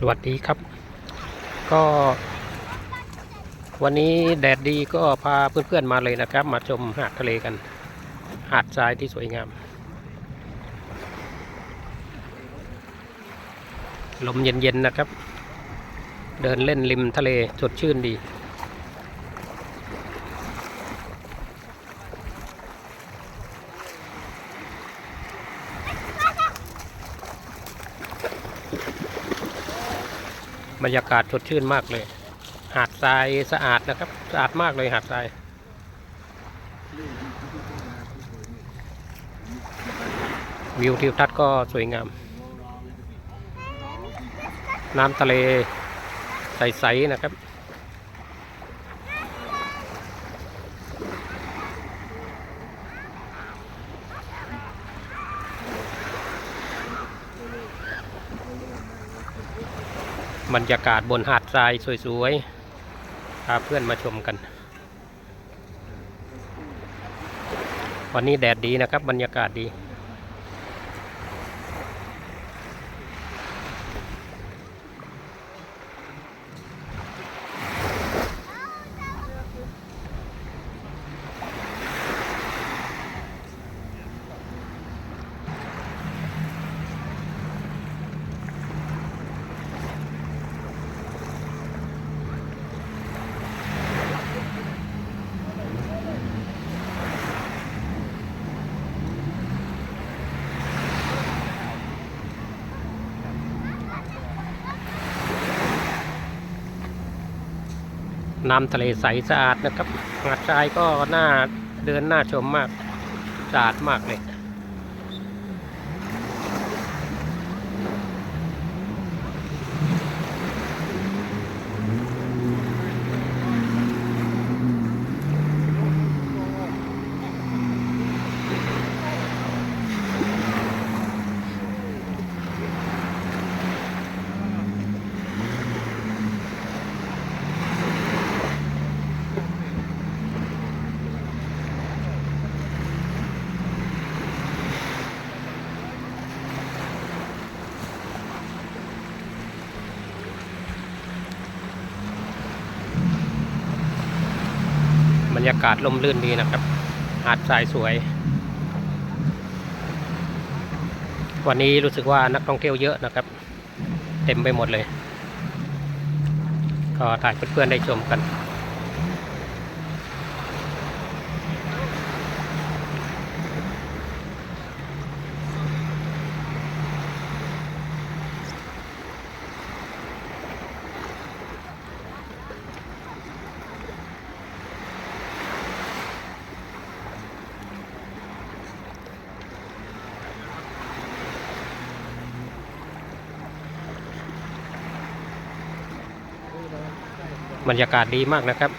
สวัสดีครับ ก็ วันนี้แดดดีก็พาเพื่อนๆมาเลยนะครับ มาชมหาดทะเลกัน หาดทรายที่สวยงาม ลมเย็นๆนะครับ เดินเล่นริมทะเลสดชื่นดี บรรยากาศสดชื่นมากเลย หาดทรายสะอาดนะครับ สะอาดมากเลยหาดทรายวิวทิวทัศน์ก็สวยงาม น้ำทะเลใส ๆ นะครับ บรรยากาศบนหาดทรายสวยๆ พาเพื่อนมาชมกัน วันนี้แดดดีนะครับ บรรยากาศดี น้ำทะเลใสสะอาดนะครับหาดทรายก็น่าเดินน่าชมมากสะอาดมากเลย รยากาศลมลื่นดีนะครับ หาดทรายสวย วันนี้รู้สึกว่านักท่องเที่ยวเยอะนะครับ เต็มไปหมดเลย ก็ถ่ายเพื่อนๆได้ชมกัน บรรยากาศดีมากนะครับ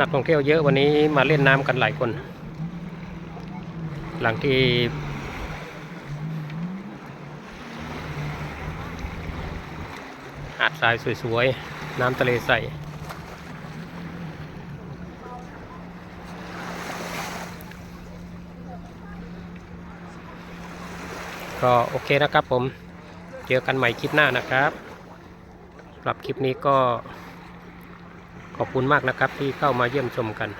นักท่องเที่ยวเยอะวันนี้มาเล่นน้ำกันหลายคน หลังที่ หาดทรายสวยๆ น้ำทะเลใสก็โอเคนะครับผม เจอกันใหม่คลิปหน้านะครับสำหรับคลิปนี้ก็ ขอบคุณมากนะครับที่เข้ามาเยี่ยมชมกัน